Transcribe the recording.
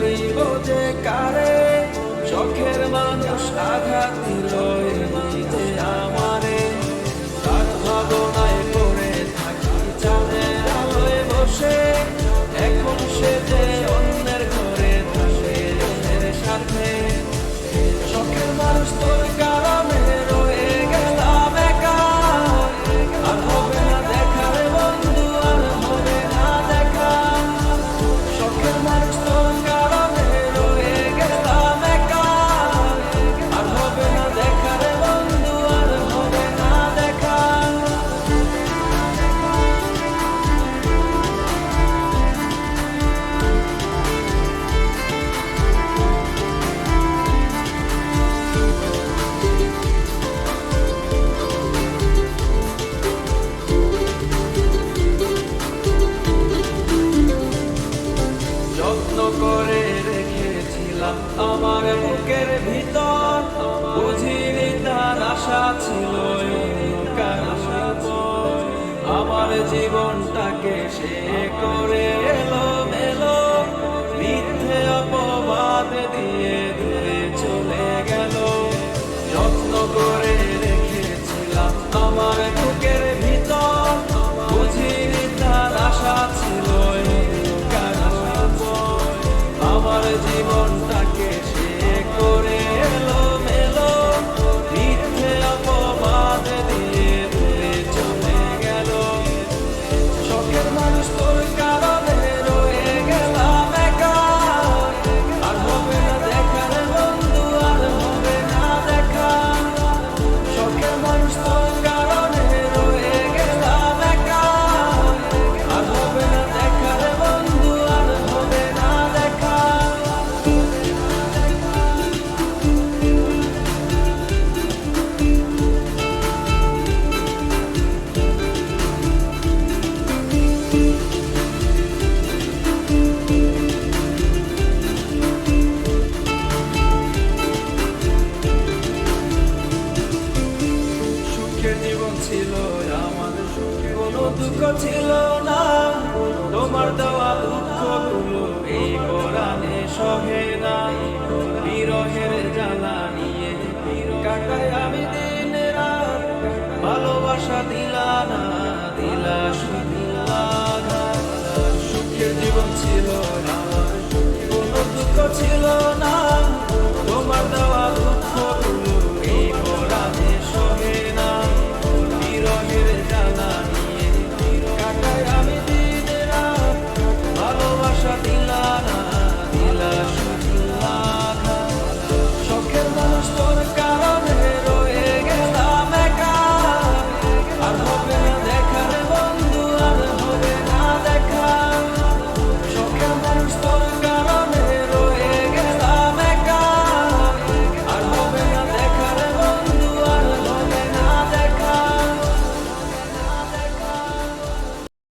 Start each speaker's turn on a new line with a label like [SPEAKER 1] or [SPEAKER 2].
[SPEAKER 1] দিব যে কারে? চোখের মানুষ আঘাত দিল বুকের ভিতর বুঝিনি তার আশা ছিল আমার জীবনটাকে সে করে এলো মেলো মিথ্যে অপবাদ দিয়ে দুঃখ ছিল না। তোমার দেওয়া দুঃখগুলো এই পরাণে সহে না। বিরহের জ্বালা নিয়ে কাটায় আমি দিন রাত ভালোবাসা দিলা না, দিলা শুনিলা সুখের জীবন ছিল না, কোনো দুঃখ ছিল না।